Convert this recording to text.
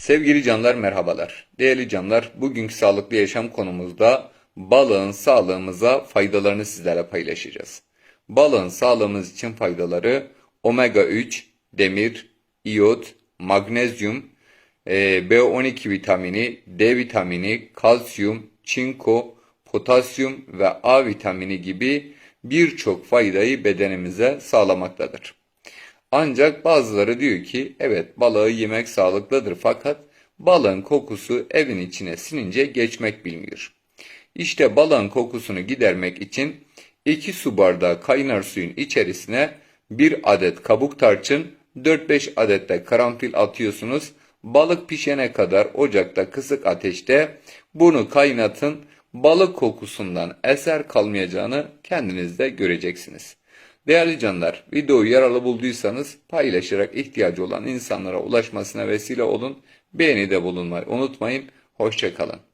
Sevgili canlar merhabalar. Değerli canlar, bugünkü sağlıklı yaşam konumuzda balığın sağlığımıza faydalarını sizlerle paylaşacağız. Balığın sağlığımız için faydaları omega 3, demir, iyot, magnezyum, e, B12 vitamini, D vitamini, kalsiyum, çinko, potasyum ve A vitamini gibi birçok faydayı bedenimize sağlamaktadır. Ancak bazıları diyor ki evet balığı yemek sağlıklıdır fakat balığın kokusu evin içine sinince geçmek bilmiyor. İşte balığın kokusunu gidermek için 2 su bardağı kaynar suyun içerisine 1 adet kabuk tarçın, 4-5 adet de karanfil atıyorsunuz. Balık pişene kadar ocakta kısık ateşte bunu kaynatın. Balık kokusundan eser kalmayacağını kendiniz de göreceksiniz. Değerli canlar, videoyu yararlı bulduysanız paylaşarak ihtiyacı olan insanlara ulaşmasına vesile olun. Beğeni de bulunmayı unutmayın. Hoşçakalın.